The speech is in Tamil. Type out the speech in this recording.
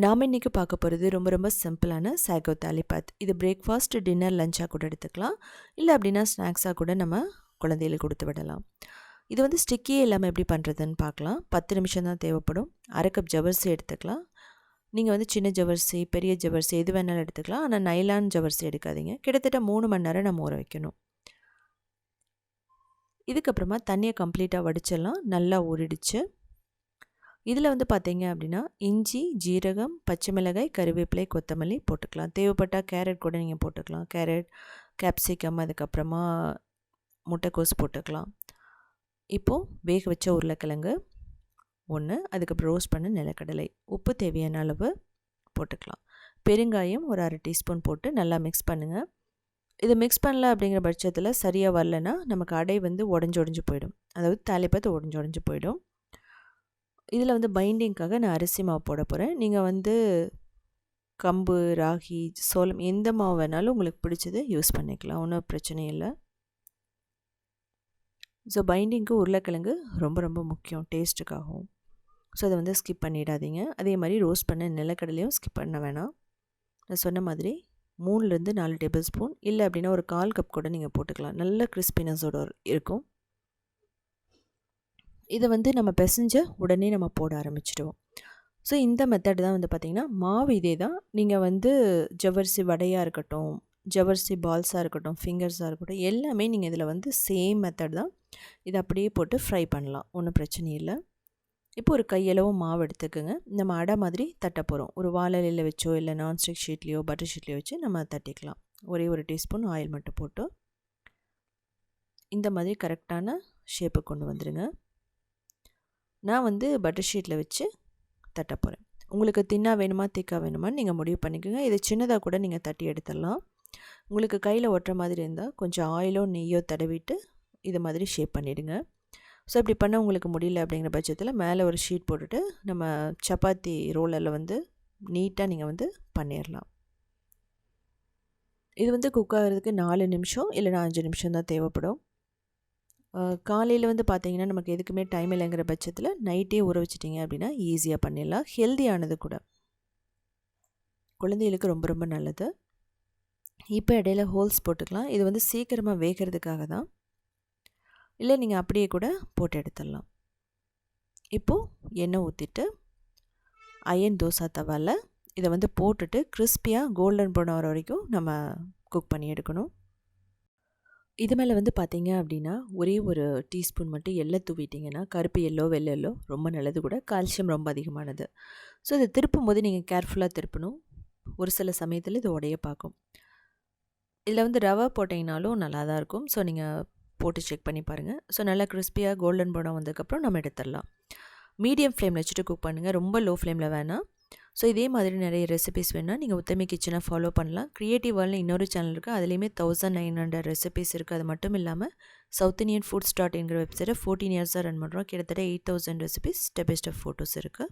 நாம் இன்றைக்கி பார்க்க போகிறது ரொம்ப ரொம்ப சிம்பிளான சாகோ தாலிபாத். இது பிரேக்ஃபாஸ்ட் டின்னர் லஞ்சாக கூட எடுத்துக்கலாம். இல்லை அப்படின்னா ஸ்நாக்ஸாக கூட நம்ம குழந்தைகளுக்கு கொடுத்து விடலாம். இது வந்து ஸ்டிக்கியே இல்லாமல் எப்படி பண்ணுறதுன்னு பார்க்கலாம். பத்து நிமிஷம் தான் தேவைப்படும். அரை கப் ஜவர்சி எடுத்துக்கலாம். நீங்கள் வந்து சின்ன ஜவர்சி பெரிய ஜவர்சி எது வேணாலும் எடுத்துக்கலாம். ஆனால் நைலான் ஜவர்சி எடுக்காதீங்க. கிட்டத்தட்ட மூணு மணி நேரம் நம்ம ஊற வைக்கணும். இதுக்கப்புறமா தண்ணியை கம்ப்ளீட்டாக வடிச்சிடலாம். நல்லா ஊறிடுச்சு. இதில் வந்து பார்த்தீங்க அப்படின்னா இஞ்சி ஜீரகம் பச்சை மிளகாய் கருவேப்பிலை கொத்தமல்லி போட்டுக்கலாம். தேவைப்பட்டால் கேரட் கூட நீங்கள் போட்டுக்கலாம். கேரட் கேப்சிகம் அதுக்கப்புறமா முட்டைக்கோஸ் போட்டுக்கலாம். இப்போது வேக வச்ச உருளைக்கிழங்கு ஒன்று அதுக்கப்புறம் ரோஸ்ட் பண்ண நிலக்கடலை. உப்பு தேவையான அளவு போட்டுக்கலாம். பெருங்காயம் ஒரு அரை டீஸ்பூன் போட்டு நல்லா மிக்ஸ் பண்ணுங்கள் இது மிக்ஸ் பண்ணல அப்படிங்கிற பட்சத்தில் சரியாக வரலன்னா நமக்கு அடை வந்து உடஞ்சி உடஞ்சி போயிடும். அதாவது தலைப்பத்து உடஞ்சி உடஞ்சி போயிடும். இதில் வந்து பைண்டிங்க்காக நான் அரிசி மாவு போட போகிறேன் நீங்கள் வந்து கம்பு ராகி சோளம் எந்த மாவு வேணாலும் உங்களுக்கு பிடிச்சது யூஸ் பண்ணிக்கலாம். ஒன்றும் பிரச்சனை இல்லை. ஸோ பைண்டிங்க்கு உருளைக்கிழங்கு ரொம்ப ரொம்ப முக்கியம். டேஸ்ட்டுக்காகவும் ஸோ அதை வந்து ஸ்கிப் பண்ணிடாதீங்க. அதே மாதிரி ரோஸ்ட் பண்ண நிலக்கடலையும் ஸ்கிப் பண்ண வேணாம். நான் சொன்ன மாதிரி மூணுலேருந்து நாலு டேபிள் ஸ்பூன் இல்லை அப்படின்னா ஒரு கால் கப் கூட நீங்கள் போட்டுக்கலாம். நல்ல கிறிஸ்பினஸோட இருக்கும். இதை வந்து நம்ம பிசைஞ்ச உடனே நம்ம போட ஆரம்பிச்சிடுவோம். ஸோ இந்த மெத்தட் தான் வந்து பார்த்திங்கன்னா மாவு இதே தான். நீங்கள் வந்து ஜவ்வரிசி வடையாக இருக்கட்டும் ஜவ்வரிசி பால்ஸாக இருக்கட்டும் ஃபிங்கர்ஸாக இருக்கட்டும் எல்லாமே நீங்கள் இதில் வந்து சேம் மெத்தட் தான். இதை அப்படியே போட்டு ஃப்ரை பண்ணலாம். ஒன்றும் பிரச்சனை இல்லை. இப்போ ஒரு கையளவும் மாவு எடுத்துக்கோங்க. நம்ம அடை மாதிரி தட்ட போகிறோம் ஒரு வாழலையில் வச்சோ இல்லை நான்ஸ்டிக் ஷீட்லேயோ பட்டர் ஷீட்லேயோ வச்சு நம்ம தட்டிக்கலாம். ஒரே ஒரு டீஸ்பூன் ஆயில் மட்டும் போட்டு. இந்த மாதிரி கரெக்டான ஷேப்பு கொண்டு வந்துடுங்க. நான் வந்து பட்டர் ஷீட்டில் வச்சு தட்ட போகிறேன் உங்களுக்கு தின்னா வேணுமா திக்கா வேணுமான்னு நீங்கள் முடிவு பண்ணிக்கோங்க. இது சின்னதாக கூட நீங்கள் தட்டி எடுத்துடலாம். உங்களுக்கு கையில் ஒட்டுற மாதிரி இருந்தால் கொஞ்சம் ஆயிலோ நெய்யோ தடவிட்டு இது மாதிரி ஷேப் பண்ணிவிடுங்க ஸோ இப்படி பண்ண உங்களுக்கு முடியல அப்படிங்கிற பட்சத்தில் மேலே ஒரு ஷீட் போட்டுட்டு நம்ம சப்பாத்தி ரோலரில் வந்து நீட்டாக நீங்கள் வந்து பண்ணிடலாம். இது வந்து குக் ஆகிறதுக்கு நாலு நிமிஷம் இல்லைனா அஞ்சு நிமிஷம் தான் தேவைப்படும். காலையில் வந்து பார்த்திங்கன்னா நமக்கு எதுக்குமே டைம் இல்லைங்கிற பட்சத்தில் நைட்டே ஊற வச்சிட்டிங்க அப்படின்னா ஈஸியாக பண்ணிடலாம். ஹெல்த்தியானது கூட. குழந்தைகளுக்கு ரொம்ப ரொம்ப நல்லது. இப்போ இடையில ஹோல்ஸ் போட்டுக்கலாம். இது வந்து சீக்கிரமாக வேகிறதுக்காக தான். இல்லை நீங்கள் அப்படியே கூட போட்டு எடுத்துடலாம். இப்போது எண்ணெய் ஊற்றிட்டு அயன் தோசை தவாவில் இதை வந்து போட்டுட்டு கிறிஸ்பியாக கோல்டன் ப்ரௌன் வர வரைக்கும் நம்ம குக் பண்ணி எடுக்கணும். இது மேலே வந்து பார்த்தீங்க அப்படின்னா ஒரே ஒரு டீஸ்பூன் மட்டும் எள்ளை தூவிட்டிங்கன்னா கருப்பு எல்லோ வெள்ளை எல்லோ ரொம்ப நல்லது கூட. கால்சியம் ரொம்ப அதிகமானது. ஸோ இதை திருப்பும் போது நீங்கள் கேர்ஃபுல்லாக திருப்பணும். ஒரு சில சமயத்தில் இது உடைய பார்க்கும். இதில் வந்து ரவை போட்டிங்கனாலும் நல்லா தான் இருக்கும். ஸோ நீங்கள் போட்டு செக் பண்ணி பாருங்கள் ஸோ நல்லா கிறிஸ்பியாக கோல்டன் ப்ரௌனாக வந்ததுக்கப்புறம் நம்ம எடுத்துடலாம். மீடியம் ஃப்ளேமில் வச்சுட்டு குக் பண்ணுங்கள் ரொம்ப லோ ஃப்ளேமில் வேணாம். ஸோ இதே மாதிரி நிறைய ரெசிபிஸ் வேணால் நீங்கள் உத்தமி கிச்சனை ஃபாலோ பண்ணலாம். க்ரியேட்டிவ் வேர்ல்டு இன்னொரு சேனல் இருக்குது அதுலேயுமே தௌசண்ட் நைன் ஹண்ட்ரட் ரெசிபிஸ் இருக்குது அது மட்டும் இல்லாமல் சவுத் இந்தியன் ஃபுட் ஸ்டார்ட் என்கிற வெப்சைட்டை ஃபோர்டீன் இயர்ஸாக ரன் பண்ணுறோம் கிட்டத்தட்ட eight thousand recipes step by step photos இருக்குது